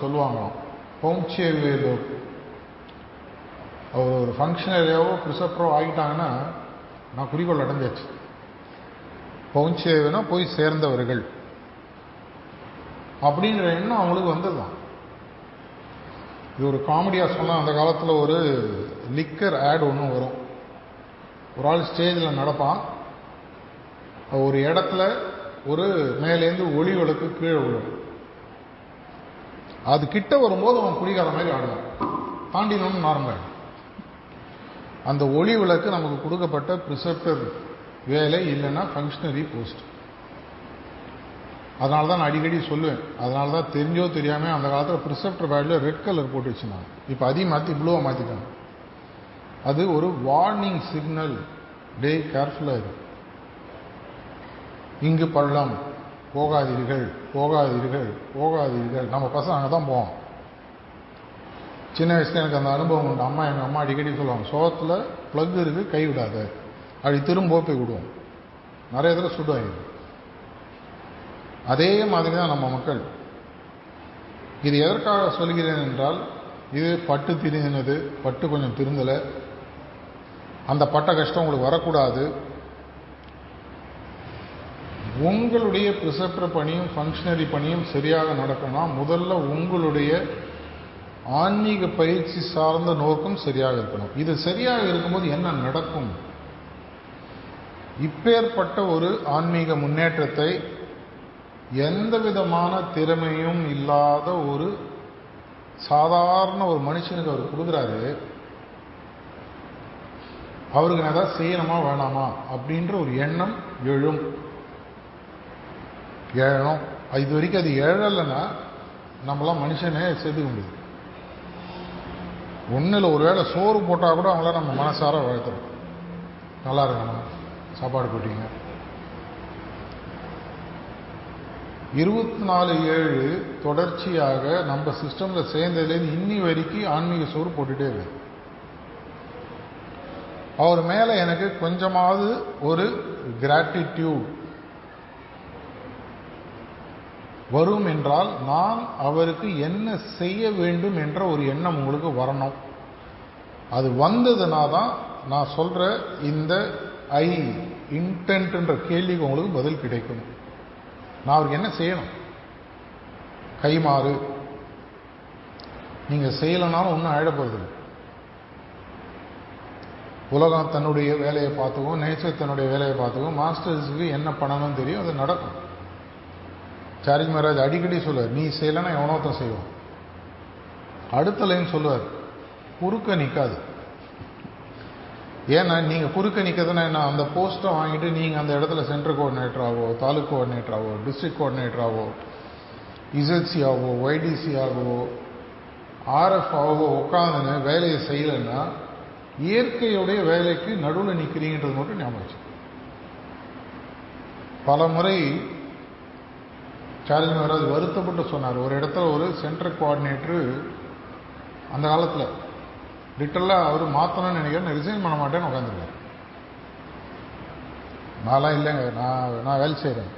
சொல்லுவாங்களாம் பவுன்சேவேலோ அவர் ஒரு ஃபங்க்ஷனரியாவோ ப்ரிசப்ரோ ஆகிட்டாங்கன்னா நான் குறிக்கோள் அடைஞ்சாச்சு. பவுன்சேவேனா போய் சேர்ந்தவர்கள். அப்படிங்கிற எண்ணம் அவங்களுக்கு வந்ததுதான். இது ஒரு காமெடியாக சொன்னால் அந்த காலத்தில் ஒரு லிக்கர் ஆட் ஒன்று வரும். ஒரு ஆள் ஸ்டேஜில் நடப்பான். ஒரு இடத்துல ஒரு மேலேருந்து ஒளி விளக்கு கீழே விழும். அது கிட்ட வரும்போது அவன் குடிகார மாதிரி ஆடுவான். தாண்டினோன்னு நார்மல் அந்த ஒளி விளக்கு நமக்கு கொடுக்கப்பட்ட ப்ரிசெப்டர் வேலை இல்லைன்னா ஃபங்க்ஷனரி போஸ்ட் அதனால தான் நான் அடிக்கடி சொல்லுவேன். அதனால தான் தெரிஞ்சோ தெரியாமல் அந்த காலத்தில் ப்ரிசெப்டர் பேடில் ரெட் கலர் போட்டு வச்சுருந்தாங்க. இப்போ அதையும் மாற்றி ப்ளூவை மாற்றிட்டாங்க அது ஒரு வார்னிங் சிக்னல் டே கேர்ஃபுல்லாக இருக்கு இங்கு பள்ளம் போகாதீர்கள் போகாதீர்கள் போகாதீர்கள். நம்ம பசங்க அங்கே தான் போவோம். சின்ன வயசுல எனக்கு அந்த அனுபவம் உண்டு. அம்மா எங்கள் அம்மா அடிக்கடி சொல்லுவாங்க சோகத்தில் ப்ளக் இருக்கு கை விடாத. அப்படி திரும்ப போய் விடுவோம். நிறைய தடவை சுடுவாங்க அதே மாதிரி தான் நம்ம மக்கள். இது எதற்காக சொல்கிறேன் என்றால் இது பட்டு திரிந்தினது பட்டு கொஞ்சம் திருந்தலை. அந்த பட்ட கஷ்டம் உங்களுக்கு வரக்கூடாது. உங்களுடைய ப்ரிசப்டர் பணியும் ஃபங்க்ஷனரி பணியும் சரியாக நடக்கணும் முதல்ல உங்களுடைய ஆன்மீக பயிற்சி சார்ந்த நோக்கம் சரியாக இருக்கணும். இது சரியாக இருக்கும்போது என்ன நடக்கும்? இப்பேற்பட்ட ஒரு ஆன்மீக முன்னேற்றத்தை எந்த விதமான திறமையும் இல்லாத ஒரு சாதாரண ஒரு மனுஷனுக்கு அவர் கொடுக்குறாரு. அவருக்கு நான் ஏதாவது செய்யணுமா வேணாமா? அப்படின்ற ஒரு எண்ணம் எழும். ஏழணும் இது வரைக்கும் அது ஏழலைன்னா நம்மளாம் மனுஷனே சேர்த்துக்க முடியுது. ஒன்றில் ஒரு வேளை சோறு போட்டால் கூட அவங்கள நம்ம மனசார வாழ்த்துறோம் நல்லா இருக்கணும். சாப்பாடு போட்டீங்க. இருபத்தி நாலு ஏழு தொடர்ச்சியாக நம்ம சிஸ்டமில் சேர்ந்ததுலேருந்து இன்னி வரைக்கும் ஆன்மீக சோறு போட்டுகிட்டே இருக்கு. அவர் மேலே எனக்கு கொஞ்சமாவது ஒரு கிராட்டிடியூட் வரும் என்றால் நான் அவருக்கு என்ன செய்ய வேண்டும் என்ற ஒரு எண்ணம் உங்களுக்கு வரணும். அது வந்ததுனா தான் நான் சொல்கிற இந்த ஐ இன்டென்ட்ன்ற கேள்விக்கு உங்களுக்கு பதில் கிடைக்கும். நான் அவருக்கு என்ன செய்யணும்? கைமாறு. நீங்கள் செய்யலைனாலும் ஒன்றும் ஆயிடப்போறது உலகம் தன்னுடைய வேலையை பார்த்துக்கும் நேச்சர் தன்னுடைய வேலையை பார்த்துக்கும் மாஸ்டர்ஸுக்கு என்ன பண்ணணும்னு தெரியும் அது நடக்கும். சாரிஜ் மகாராஜ் அடிக்கடி சொல்லுவார் நீ செய்யலைன்னா எவனோத்தம் செய்வோம் அடுத்த லைன் சொல்லுவார் குறுக்க நிற்காது ஏன்னா நீங்கள் குறுக்க நிற்கிறதுனா என்ன? அந்த போஸ்ட்டை வாங்கிட்டு நீங்கள் அந்த இடத்துல சென்ட்ரல் கோஆர்டினேட்டராகவோ தாலுக் கோஆர்டினேட்டராகவோ டிஸ்ட்ரிக்ட் கோஆர்டினேட்டராகவோ இசட்சி ஆகவோ ஒய்டிசி ஆகவோ ஆர்எஃப் ஆகவோ உட்காந்துன்னு வேலையை செய்யலைன்னா இயற்கையுடைய வேலைக்கு நடுவில் நிற்கிறீங்கன்றது மட்டும் ஞாபகம் பல முறை சார்ஜ் மகாராஜ் வருத்தப்பட்டு சொன்னார். ஒரு இடத்துல ஒரு சென்டர் கோஆர்டினேட்டரு அந்த காலத்தில் லிட்டரலாக அவர் மாற்றணும்னு நினைக்கிறேன். ரிசைன் பண்ண மாட்டேன்னு உட்காந்துருக்கார் நான்லாம் இல்லைங்க. நான் நான் வேலை செய்கிறேன்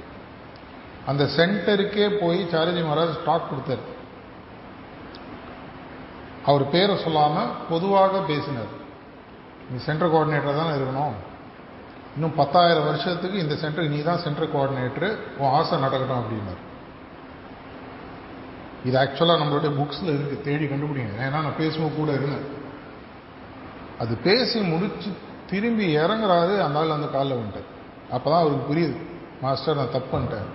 அந்த சென்டருக்கே போய் சாரஜி மகாராஜ் ஸ்டாக் கொடுத்தார். அவர் பேரை சொல்லாமல் பொதுவாக பேசினார். நீ சென்டர் கோஆர்டினேட்டர் தானே இருக்கணும். இன்னும் பத்தாயிரம் வருஷத்துக்கு இந்த சென்டருக்கு நீ தான் சென்டர் கோஆர்டினேட்டரு உன் ஆசை நடக்கட்டும் அப்படின்னார். இது ஆக்சுவலாக நம்மளுடைய புக்ஸில் இருக்குது தேடி கண்டுபிடிங்க. ஏன்னா நான் பேசும்போது கூட இருந்தேன். அது பேசி முடிச்சு திரும்பி இறங்குறாரு அந்த ஆள் அந்த காலில் வந்துட்டார். அப்போ தான் அவருக்கு புரியுது. மாஸ்டர் நான் தப்பு பண்ணிட்டேன்.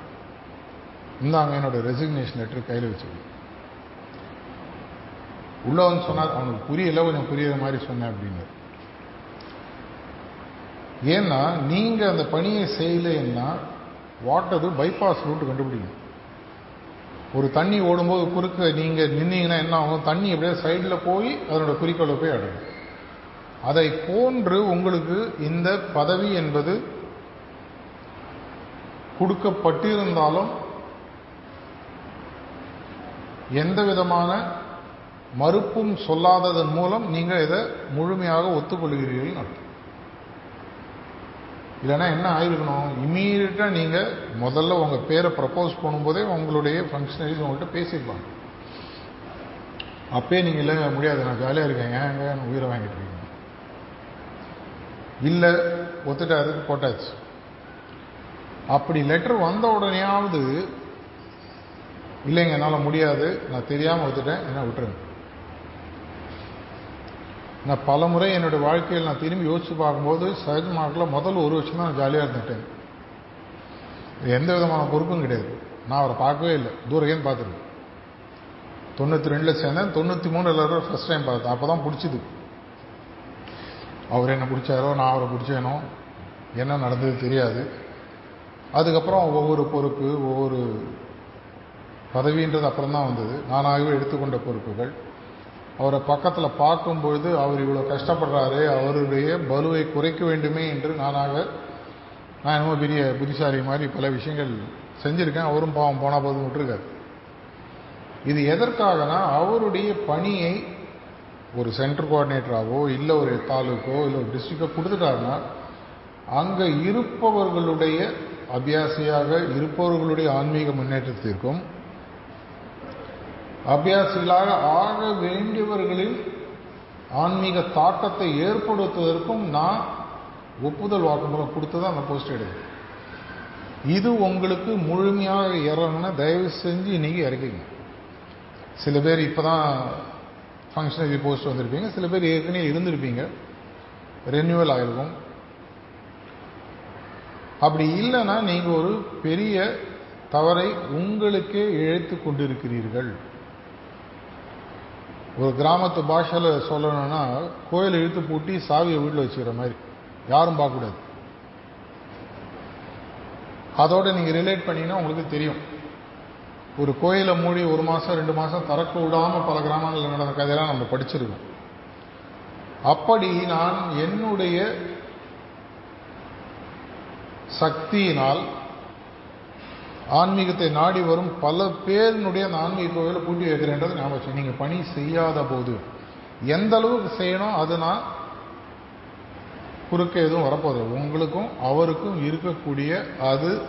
இந்தாங்க என்னோட ரெசிக்னேஷன் லெட்டர் கையில் வச்சுக்கணும் உள்ள வந்து சொன்னார் அவனுக்கு புரியல கொஞ்சம் புரியுற மாதிரி சொன்னேன் அப்படின்னு ஏன்னா நீங்கள் அந்த பணியை செய்யலைன்னா வாட்டர் பைபாஸ் ரூட் கண்டுபிடிக்கணும். ஒரு தண்ணி ஓடும்போது குறுக்க நீங்கள் நின்னீங்கன்னா என்ன ஆகும்? தண்ணி அப்படியே சைடில் போய் அதனோட குறிக்கோளை போய் அடையும் அதை போன்று உங்களுக்கு இந்த பதவி என்பது கொடுக்கப்பட்டிருந்தாலும் எந்த விதமான மறுப்பும் சொல்லாததன் மூலம் நீங்கள் இதை முழுமையாக ஒத்துக்கொள்கிறீர்கள் அர்த்தம். இல்லைன்னா என்ன ஆயிருக்கணும்? இமீடியட்டாக நீங்கள் முதல்ல உங்கள் பேரை ப்ரப்போஸ் பண்ணும்போதே உங்களுடைய ஃபங்க்ஷனரிஸ் உங்கள்கிட்ட பேசியிருப்பாங்க. அப்பயே நீங்கள் இல்லைங்க முடியாது. நான் ஜாலியாக இருக்கேன். ஏங்க உயிரை வாங்கிட்டு இருக்கீங்க இல்லை ஒத்துட்டாரு போட்டாச்சு. அப்படி லெட்டர் வந்த உடனேயாவது இல்லைங்க என்னால் முடியாது. நான் தெரியாமல் ஒத்துட்டேன். என்ன விட்டுருங்க. நான் பல முறை என்னுடைய வாழ்க்கையில் நான் திரும்பி யோசித்து பார்க்கும்போது சஹஜ் முதல் ஒரு வருஷம் தான் நான் ஜாலியாக இருந்துட்டேன். எந்த விதமான பொறுப்பும் கிடையாது. நான் அவரை பார்க்கவே இல்லை. தூரகேன்னு பார்த்துருக்கேன்? தொண்ணூற்றி ரெண்டில் சேர்ந்தேன். தொண்ணூற்றி மூணு எல்லாரும் ஃபஸ்ட் டைம் பார்த்தேன். அப்போ தான் பிடிச்சிது. அவர் என்ன பிடிச்சாரோ நான் அவரை பிடிச்சேனோ என்ன நடந்தது தெரியாது. அதுக்கப்புறம் ஒவ்வொரு பொறுப்பு ஒவ்வொரு பதவின்றது அப்புறம் தான் வந்தது. நானாகவே எடுத்துக்கொண்ட பொறுப்புகள். அவரை பக்கத்தில் பார்க்கும்பொழுது அவர் இவ்வளோ கஷ்டப்படுறாரு அவருடைய பலுவை குறைக்க வேண்டுமே என்று நானாக நான் என்னமோ பெரிய புத்திசாலி மாதிரி பல விஷயங்கள் செஞ்சுருக்கேன் அவரும் பாவம் போனால் போதும் விட்டுருக்காரு. இது எதற்காகனா அவருடைய பணியை ஒரு சென்டர் கோஆர்டினேட்டராகவோ இல்லை ஒரு தாலுக்கோ இல்லை ஒரு டிஸ்ட்ரிக்டோ கொடுத்துட்டாருன்னா அங்கே இருப்பவர்களுடைய அபியாசியாக இருப்பவர்களுடைய ஆன்மீக முன்னேற்றத்திற்கும் அபியாசிகளாக ஆக வேண்டியவர்களில் ஆன்மீக தாக்கத்தை ஏற்படுத்துவதற்கும் நான் ஒப்புதல் வாக்குமூலம் கொடுத்து தான் அந்த போஸ்ட் எடுக்கிறேன் இது உங்களுக்கு முழுமையாக இறங்குன தயவு செஞ்சு நீங்கள் இறக்கிங்க. சில பேர் இப்போ தான் ஃபங்க்ஷனரி போஸ்ட் வந்திருப்பீங்க. சில பேர் ஏற்கனவே இருந்திருப்பீங்க. ரெனியூவல் ஆகிருக்கும் அப்படி இல்லைன்னா நீங்கள் ஒரு பெரிய தவறை உங்களுக்கே இழைத்து கொண்டிருக்கிறீர்கள். ஒரு கிராமத்து பாஷையில் சொல்லணும்னா கோயிலை இழுத்து பூட்டி சாவியை வீட்டில் வச்சுக்கிற மாதிரி. யாரும் பார்க்கக்கூடாது. அதோட நீங்கள் ரிலேட் பண்ணீங்கன்னா உங்களுக்கு தெரியும். ஒரு கோயிலை மூடி ஒரு மாதம் ரெண்டு மாதம் திறக்க விடாமல் பல கிராமங்களில் நடந்த கதையெல்லாம் நம்ம படிச்சிருக்கோம். அப்படி நான் என்னுடைய சக்தியினால் ஆன்மீகத்தை நாடி வரும் பல பேரினுடைய அந்த ஆன்மீக கோவிலை பூட்டி வைக்கிறேன்றது ஞாபகம் நீங்கள் பணி செய்யாத போது எந்த அளவுக்கு செய்யணும் அது நான் குறுக்க எதுவும் வரப்போகுது உங்களுக்கும் அவருக்கும் இருக்கக்கூடிய அது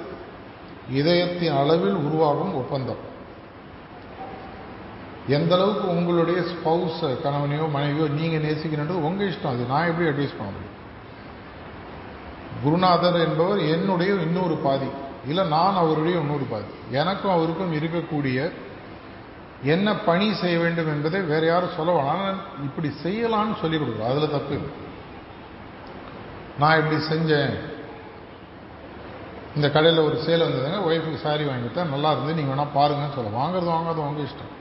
இதயத்தின் அளவில் உருவாகும் ஒப்பந்தம். எந்த அளவுக்கு உங்களுடைய ஸ்பௌஸ் கணவனையோ மனைவியோ நீங்கள் நேசிக்கணுன்றது உங்கள் இஷ்டம் அது. நான் எப்படி அட்வைஸ் பண்ண முடியும்? குருநாதர் என்பவர் என்னுடைய இன்னொரு பாதி. இல்லை நான் அவருடைய இன்னொரு பாதி. எனக்கும் அவருக்கும் இருக்கக்கூடிய என்ன பணி செய்ய வேண்டும் என்பதை வேற யாரும் சொல்ல வேணாம். இப்படி செய்யலாம்னு சொல்லிக் கொடுக்குறோம். அதுல தப்பு இல்லை. நான் இப்படி செஞ்சேன். இந்த கடையில் ஒரு சேல் வந்ததுங்க. ஒய்ஃபுக்கு சாரி வாங்கிட்டேன் நல்லா இருந்து நீங்கள் வேணால் பாருங்கன்னு சொல்ல. வாங்குறது வாங்காத உங்க இஷ்டம்.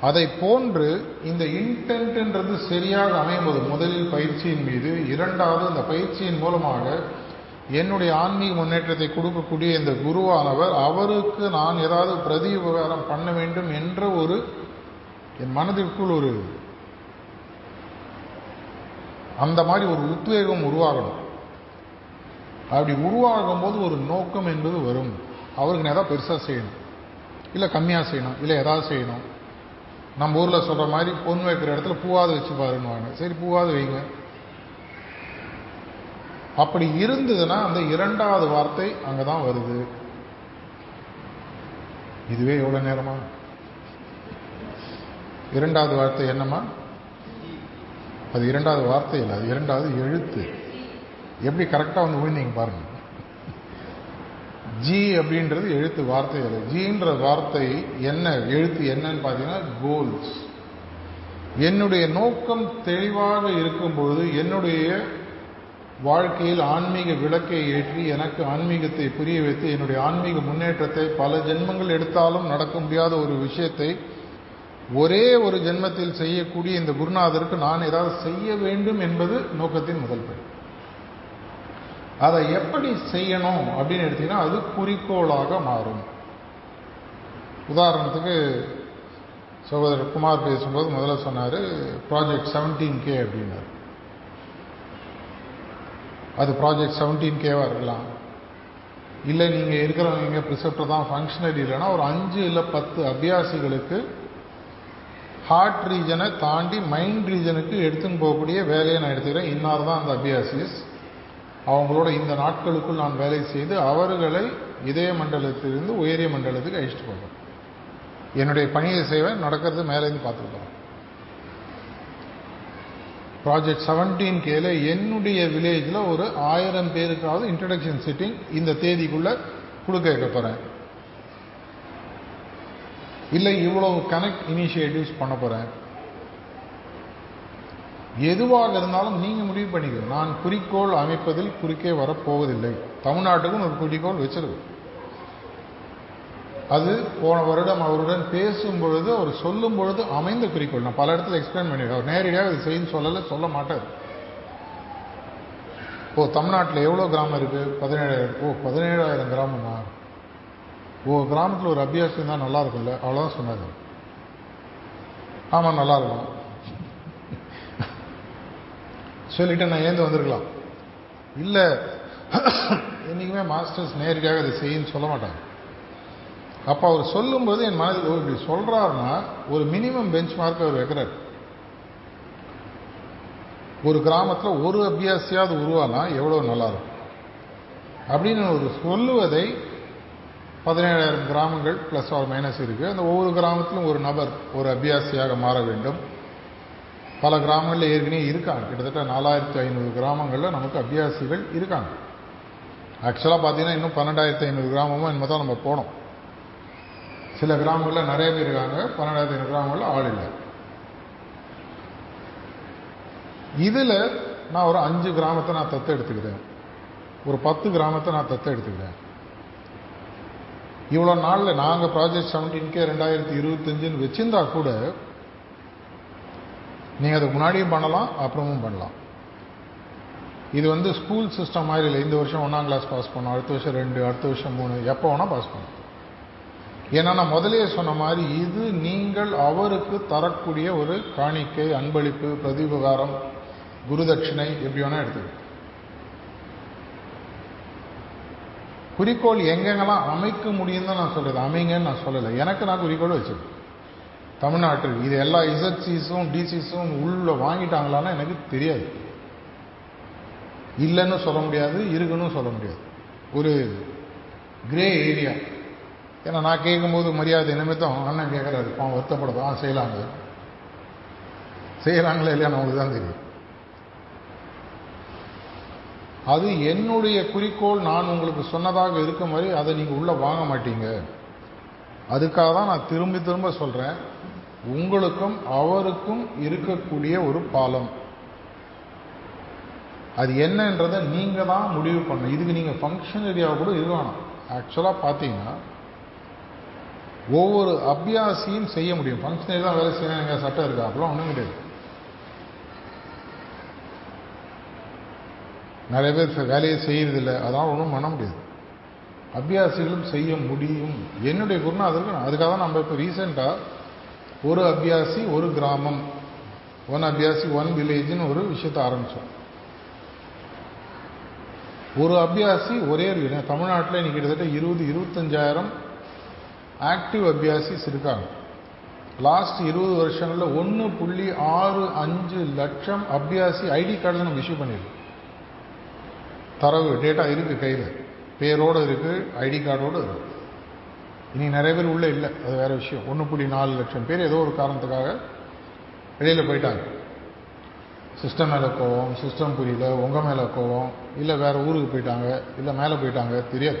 அதை போன்று இந்த இன்டென்ட்ன்றது சரியாக அமையும்போது முதலில் பயிற்சியின் மீது இரண்டாவது இந்த பயிற்சியின் மூலமாக என்னுடைய ஆன்மீக முன்னேற்றத்தை கொடுக்கக்கூடிய இந்த குருவானவர் அவருக்கு நான் ஏதாவது பிரதி உபகாரம் பண்ண வேண்டும் என்ற ஒரு என் மனதிற்குள் ஒரு அந்த மாதிரி ஒரு உத்வேகம் உருவாகணும். அப்படி உருவாகும் போது ஒரு நோக்கம் என்பது வரும். அவருக்கு நான் ஏதாவது பெருசாக செய்யணும். இல்லை கம்மியாக செய்யணும். இல்லை ஏதாவது செய்யணும். நம்ம ஊரில் சொல்கிற மாதிரி பொண்ணு வைக்கிற இடத்துல பூவாது வச்சு பாருன்னுவாங்க. சரி பூவாது வைங்க. அப்படி இருந்ததுன்னா அந்த இரண்டாவது வார்த்தை அங்கே தான் வருது. இதுவே எவ்வளோ நேரமா? இரண்டாவது வார்த்தை என்னம்மா? அது இரண்டாவது வார்த்தை இல்லை அது இரண்டாவது எழுத்து. எப்படி கரெக்டாக வந்து விழுந்தீங்க பாருங்க. ஜி அப்படின்றது எழுத்து வார்த்தை இல்லை ஜின்ற வார்த்தை என்ன எழுத்து என்னன்னு பார்த்தீங்கன்னா கோல்ஸ் என்னுடைய நோக்கம் தெளிவாக இருக்கும் பொழுது என்னுடைய வாழ்க்கையில் ஆன்மீக விளக்கை ஏற்றி எனக்கு ஆன்மீகத்தை புரிய வைத்து என்னுடைய ஆன்மீக முன்னேற்றத்தை பல ஜென்மங்கள் எடுத்தாலும் நடக்க முடியாத ஒரு விஷயத்தை ஒரே ஒரு ஜென்மத்தில் செய்யக்கூடிய இந்த குருநாதருக்கு நான் ஏதாவது செய்ய வேண்டும் என்பது நோக்கத்தின் முதல் படி. அதை எப்படி செய்யணும் அப்படின்னு எடுத்தீங்கன்னா அது குறிக்கோளாக மாறும். உதாரணத்துக்கு சகோதரர் குமார் பேசும்போது முதல்ல சொன்னார் ப்ராஜெக்ட் செவன்டீன் கே அப்படின்னார். அது ப்ராஜெக்ட் செவன்டீன் கேவாக இருக்கலாம். இல்லை நீங்கள் இருக்கிறவங்க ப்ரிசெப்டர் தான் ஃபங்க்ஷனல் இல்லைன்னா ஒரு அஞ்சு இல்லை பத்து அபியாசிகளுக்கு ஹார்ட் ரீஜனை தாண்டி மைண்ட் ரீஜனுக்கு எடுத்துன்னு போகக்கூடிய வேலையை நான் எடுத்துக்கிறேன். இன்னார் தான் அந்த அபியாசிஸ். அவங்களோட இந்த நாட்களுக்குள் நான் வேலை செய்து அவர்களை இதய மண்டலத்திலிருந்து உயரிய மண்டலத்துக்கு அழிச்சிட்டு போகிறேன் என்னுடைய பணியை செய்வேன் நடக்கிறது மேலேருந்து பார்த்துட்டு ப்ராஜெக்ட் செவன்டீன் கேல என்னுடைய வில்லேஜில் ஒரு ஆயிரம் பேருக்காவது இன்ட்ரடக்ஷன் சிட்டிங் இந்த தேதிக்குள்ளே கொடுக்க வைக்க போகிறேன் இல்லை இவ்வளவு கனெக்ட் இனிஷியேட்டிவ்ஸ் பண்ண போகிறேன் எதுவாக இருந்தாலும் நீங்கள் முடிவு பண்ணிக்கணும் நான் குறிக்கோள் அமைப்பதில் குறுக்கே வரப்போவதில்லை தமிழ்நாட்டுக்கும் ஒரு குறிக்கோள் வச்சிருக்கு அது போன வருடம் அவருடன் பேசும் பொழுது அவர் சொல்லும் பொழுது அமைந்த குறிக்கோள். நான் பல இடத்துல எக்ஸ்பிளைன் பண்ணியிருக்கேன். அவர் நேரடியாக இது செய்யும் சொல்லலை சொல்ல மாட்டார். ஓ தமிழ்நாட்டில் எவ்வளோ கிராமம் இருக்குது பதினேழாயிரம். ஓ பதினேழாயிரம் கிராமமா? ஓ கிராமத்தில் ஒரு அபியாசம் தான் நல்லா இருக்கும்ல. அவ்வளோதான் சொன்னார். ஆமாம் நல்லா இருக்கும். சொல்லிவிட்டு நான் ஏந்து வந்திருக்கலாம். இல்லை என்றைக்குமே மாஸ்டர்ஸ் நேரடியாக அதை செய்யுன்னு சொல்ல மாட்டாங்க. அப்போ அவர் சொல்லும்போது என் மனதில் ஓ இப்படி சொல்கிறாருன்னா ஒரு மினிமம் பெஞ்ச் மார்க் அவர் வைக்கிறார். ஒரு கிராமத்தில் ஒரு அபியாசியாவது உருவானா எவ்வளோ நல்லாயிருக்கும்? அப்படின்னு ஒரு சொல்லுவதை பதினேழாயிரம் கிராமங்கள் ப்ளஸ் ஆர் மைனஸ் இருக்குது அந்த ஒவ்வொரு கிராமத்திலும் ஒரு நபர் ஒரு அபியாசியாக மாற வேண்டும். பல கிராமங்களில் ஏற்கனவே இருக்காங்க. கிட்டத்தட்ட நாலாயிரத்தி ஐநூறு கிராமங்களில் நமக்கு அபியாசிகள் இருக்காங்க. ஆக்சுவலாக பார்த்தீங்கன்னா இன்னும் பன்னெண்டாயிரத்தி ஐநூறு கிராமமும் இனிமே தான் நம்ம போனோம். சில கிராமங்களில் நிறைய பேர் இருக்காங்க. பன்னெண்டாயிரத்தி ஐநூறு கிராமங்களில் ஆள் இல்லை. இதில் நான் ஒரு அஞ்சு கிராமத்தை நான் தத்து எடுத்துக்கிறேன் ஒரு பத்து கிராமத்தை நான் தத்து எடுத்துக்கிறேன் இவ்வளோ நாளில் நாங்கள் ப்ராஜெக்ட் செவன்டீன்கே ரெண்டாயிரத்தி இருபத்தஞ்சுன்னு வச்சிருந்தா கூட நீங்கள் அதுக்கு முன்னாடியும் பண்ணலாம் அப்புறமும் பண்ணலாம். இது வந்து ஸ்கூல் சிஸ்டம் மாதிரி இல்லை. இந்த வருஷம் ஒன்றாம் கிளாஸ் பாஸ் பண்ணோம் அடுத்த வருஷம் ரெண்டு அடுத்த வருஷம் மூணு. எப்போ வேணால் பாஸ் பண்ணலாம். ஏன்னா நான் முதலே சொன்ன மாதிரி இது நீங்கள் அவருக்கு தரக்கூடிய ஒரு காணிக்கை அன்பளிப்பு பிரதிபகாரம் குருதட்சிணை எப்படி வேணால் எடுத்துக்க. குறிக்கோள் எங்கெங்கெல்லாம் அமைக்க முடியும் தான் நான் சொல்கிறது அமைங்கன்னு நான் சொல்லலை. எனக்கு நான் குறிக்கோள் வச்சிருக்கேன். தமிழ்நாட்டில் இது எல்லா இசட்சிஸும் டிசிஸும் உள்ளே வாங்கிட்டாங்களான்னா எனக்கு தெரியாது. இல்லைன்னு சொல்ல முடியாது இருக்குன்னு சொல்ல முடியாது. ஒரு கிரே ஏரியா ஏன்னா நான் கேட்கும்போது மரியாதை நிமித்தம் அண்ணன் கேட்குறாரு அவன் வருத்தப்படுது ஆ செய்யலாங்க செய்கிறாங்களே இல்லையா நமக்கு தான் தெரியும். அது என்னுடைய குறிக்கோள். நான் உங்களுக்கு சொன்னதாக இருக்க மாதிரி அதை நீங்கள் உள்ளே வாங்க மாட்டீங்க. அதுக்காக தான் நான் திரும்பி திரும்ப சொல்கிறேன் உங்களுக்கும் அவருக்கும் இருக்கக்கூடிய ஒரு பாலம். அது என்னன்றதை நீங்கள் தான் முடிவு பண்ணணும். இதுக்கு நீங்கள் ஃபங்க்ஷன் ஏரியாவை கூட இருக்கணும் ஆக்சுவலாக பார்த்தீங்கன்னா ஒவ்வொரு அபியாசியும் செய்ய முடியும். ஃபங்க்ஷனரி தான் வேலை செய்யணும் எங்கள் சட்டம் இருக்கா. அப்படிலாம் ஒன்றும் கிடையாது. நிறைய பேர் வேலையை செய்யறதில்ல. அதான் ஒன்றும் பண்ண முடியாது. அபியாசிகளும் செய்ய முடியும். என்னுடைய குருநாதருக்கு அதுக்காக தான் நம்ம இப்போ ரீசெண்டாக ஒரு அபியாசி ஒரு கிராமம் ஒன் அபியாசி ஒன் வில்லேஜ்னு ஒரு விஷயத்தை ஆரம்பித்தோம் ஒரு அபியாசி ஒரே ஒரு தமிழ்நாட்டில் இன்னைக்கு கிட்டத்தட்ட இருபது இருபத்தஞ்சாயிரம் ஆக்டிவ் அபியாசிஸ் இருக்காங்க. லாஸ்ட் இருபது வருஷங்களில் ஒன்று புள்ளி ஆறு அஞ்சு லட்சம் அபியாசி ஐடி கார்டில் நம்ம இஷ்யூ பண்ணியிருக்கோம் தரவு டேட்டா இருக்குது கையில். பேரோடு இருக்குது ஐடி கார்டோடு இருக்குது இனி நிறைய பேர் உள்ளே இல்லை. அது வேறு விஷயம். ஒன்று புள்ளி நாலு லட்சம் பேர் ஏதோ ஒரு காரணத்துக்காக வெளியில் போயிட்டாங்க. சிஸ்டம் மேலே கோவம் சிஸ்டம் புரியல உங்கள் மேலே கோவம் இல்லை வேறு ஊருக்கு போயிட்டாங்க இல்லை மேலே போயிட்டாங்க தெரியாது.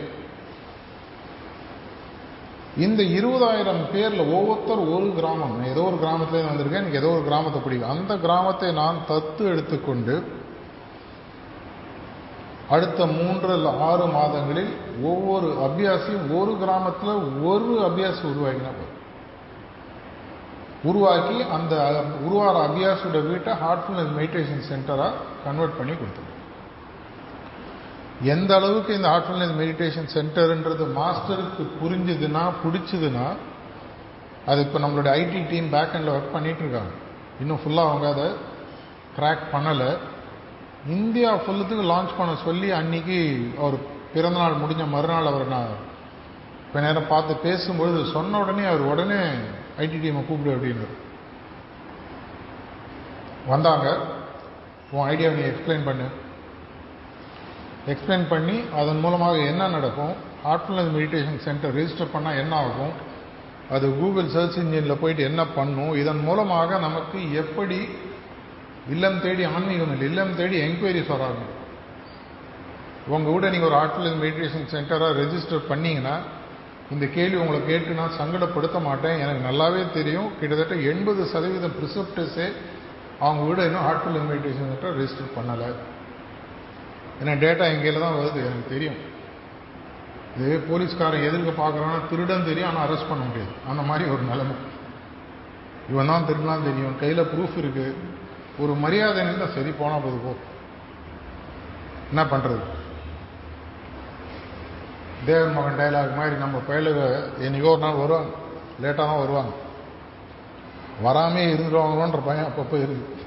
இந்த இருபதாயிரம் பேரில் ஒவ்வொருத்தர் ஒரு கிராமம். ஏதோ ஒரு கிராமத்துலேருந்து வந்திருக்கேன் எனக்கு ஏதோ ஒரு கிராமத்தை பிடிக்கும். அந்த கிராமத்தை நான் தத்து எடுத்துக்கொண்டு அடுத்த மூன்று இல்லை ஆறு மாதங்களில் ஒவ்வொரு அபியாசியும் ஒரு கிராமத்தில் ஒரு அபியாசி உருவாக்கினா போதும். உருவாக்கி அந்த உருவார அபியாசியோட வீட்டை ஹார்ட்ஃபுல்னஸ் மெடிடேஷன் சென்டராக கன்வெர்ட் பண்ணி கொடுத்துருவோம். எந்த அளவுக்கு இந்த ஹார்ட்ஃபுல்னஸ் மெடிடேஷன் சென்டர்ன்றது மாஸ்டருக்கு புரிஞ்சுதுன்னா பிடிச்சதுன்னா அது இப்போ நம்மளுடைய ஐடி டீம் பேக் எண்டில் ஒர்க் பண்ணிகிட்ருக்காங்க இன்னும் ஃபுல்லாக அவங்க அதை க்ராக் பண்ணலை. இந்தியா ஃபுல்லுத்துக்கு லான்ச் பண்ண சொல்லி அன்னைக்கு அவர் பிறந்தநாள் முடிஞ்ச மறுநாள் அவர் நான் இப்போ நேரம் பார்த்து பேசும்பொழுது சொன்ன உடனே அவர் உடனே ஐடி டீமை கூப்பிடு அப்படின்னு வந்தாங்க. உன் ஐடியாவை நீ எக்ஸ்பிளைன் பண்ணு. எக்ஸ்பிளைன் பண்ணி அதன் மூலமாக என்ன நடக்கும்? ஹார்ட்ஃபுல்னஸ் மெடிடேஷன் சென்டர் ரிஜிஸ்டர் பண்ணால் என்ன ஆகும்? அது கூகுள் சர்ச் இன்ஜினில் போயிட்டு என்ன பண்ணும்? இதன் மூலமாக நமக்கு எப்படி இல்லம் தேடி ஆன்மீகம் இல்லை இல்லம் தேடி என்கொயரிஸ் வராங்க உங்கள் கூட நீங்கள் ஒரு ஹார்ட்ஃபுல்னஸ் மெடிடேஷன் சென்டராக ரெஜிஸ்டர் பண்ணிங்கன்னா இந்த கேள்வி உங்களை கேட்டு நான் சங்கடப்படுத்த மாட்டேன். எனக்கு நல்லாவே தெரியும். கிட்டத்தட்ட எண்பது சதவீதம் ப்ரிசப்டர்ஸே அவங்க கூட இன்னும் ஆர்டிஃபிஷியல் மெடிடேஷன் சென்டர் ரெஜிஸ்டர் பண்ணலை. ஏன்னா டேட்டா எங்கேயில் தான் வருது எனக்கு தெரியும். இது போலீஸ்காரன் எதிர்க்க பார்க்குறான்னா திருடன் தெரியும் ஆனால் அரெஸ்ட் பண்ண முடியாது. அந்த மாதிரி ஒரு நிலைமை. இவன் தான் திருடலாம் தெரியும். கையில் ப்ரூஃப் இருக்குது ஒரு மரியாதை தான் சரி போனால் போது போ. என்ன பண்ணுறது தேவன் மகன் டைலாக் மாதிரி நம்ம பயலுக என்னைக்கோ ஒரு நாள் வருவாங்க. லேட்டாக தான் வருவாங்க. வராமே இருந்துருவாங்களோன்ற பயம் அப்பப்போ இருக்குது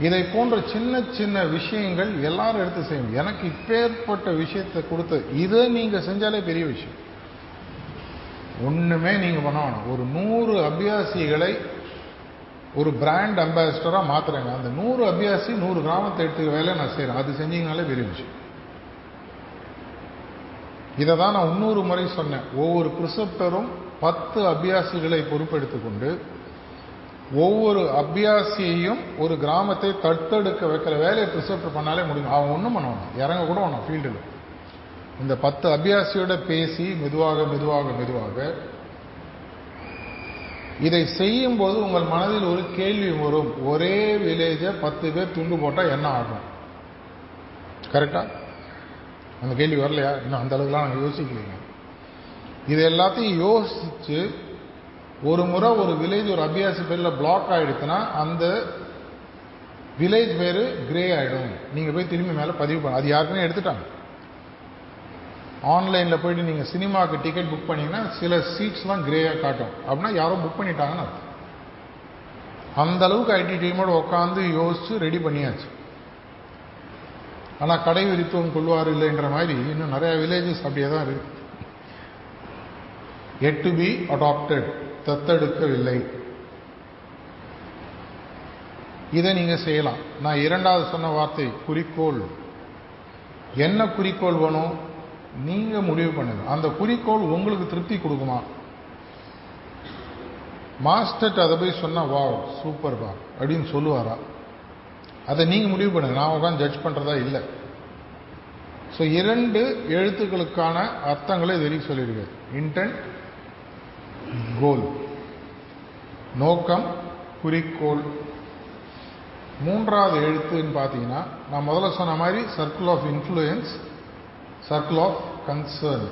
இதை போன்ற சின்ன சின்ன விஷயங்கள் எல்லாரும் எடுத்து செய்யணும். எனக்கு இப்பேற்பட்ட விஷயத்தை கொடுத்து இதை நீங்க செஞ்சாலே பெரிய விஷயம். ஒண்ணுமே நீங்க பண்ண வேணாம். ஒரு நூறு அபியாசிகளை ஒரு பிராண்ட் அம்பாசிடராக மாத்துறேங்க. அந்த நூறு அபியாசி நூறு கிராமத்தை எடுத்துக்க வேலை நான் செய்யறேன் அது செஞ்சீங்கனாலே பெரிய விஷயம். இதை தான் நான் இன்னொரு முறை சொன்னேன். ஒவ்வொரு பிரிசப்டரும் பத்து அபியாசிகளை பொறுப்பெடுத்துக்கொண்டு ஒவ்வொரு அபியாசியையும் ஒரு கிராமத்தை தத்தெடுக்க வைக்கிற வேலையை பிரிசப்டர் பண்ணாலே முடியும். அவன் ஒன்றும் பண்ணணும் இறங்க கூட வேணும் ஃபீல்டில் இந்த பத்து அபியாசியோட பேசி மெதுவாக மெதுவாக மெதுவாக இதை செய்யும் போது உங்கள் மனதில் ஒரு கேள்வி வரும். ஒரே வில்லேஜை பத்து பேர் துண்டு போட்டால் என்ன ஆகும்? கரெக்டா அந்த கேள்வி வரலையா? இன்னும் அந்த அளவுக்குலாம் நாங்கள் யோசிக்கலைங்க. இது எல்லாத்தையும் யோசித்து ஒரு முறை ஒரு வில்லேஜ் ஒரு அபியாசி பேரில் பிளாக் ஆகிடுச்சுன்னா அந்த வில்லேஜ் பேர் கிரே ஆகிடும் நீங்கள் போய் திரும்பி மேலே பதிவு பண்ண அது யாருக்குமே எடுத்துட்டாங்க. ஆன்லைனில் போயிட்டு நீங்கள் சினிமாவுக்கு டிக்கெட் புக் பண்ணிங்கன்னா சில சீட்ஸ்லாம் கிரேயாக காட்டும். அப்படின்னா யாரோ புக் பண்ணிட்டாங்கன்னு அர்த்தம். அந்த அளவுக்கு ஐடி டீமோடு உட்காந்து யோசித்து ரெடி பண்ணியாச்சு. ஆனால் கடை விரித்துவம் கொள்வார் இல்லைன்ற மாதிரி இன்னும் நிறையா வில்லேஜஸ் அப்படியே தான் இருக்கு. எட் டு பி அடாப்டட் தத்தெடுக்கவில்லை. இதை நீங்க செய்யலாம். நான் இரண்டாவது சொன்ன வார்த்தை குறிக்கோள். என்ன குறிக்கோள் வேணும்? நீங்க முடிவு பண்ணுங்க. அந்த குறிக்கோள் உங்களுக்கு திருப்தி கொடுக்குமா? மாஸ்டர் அதை போய் சொன்னா வா சூப்பர் வா அப்படின்னு சொல்லுவாரா? அதை நீங்க முடிவு பண்ணுங்க. நான் உட்காந்து ஜட்ஜ் பண்றதா இல்லை. ஸோ இரண்டு எழுத்துக்களுக்கான அர்த்தங்களை இது வரைக்கும் இன்டென்ட் கோல். நோக்கம் குறிக்கோள். மூன்றாவது எழுத்துன்னு பார்த்தீங்கன்னா நான் முதல்ல சொன்ன மாதிரி circle of influence circle of concern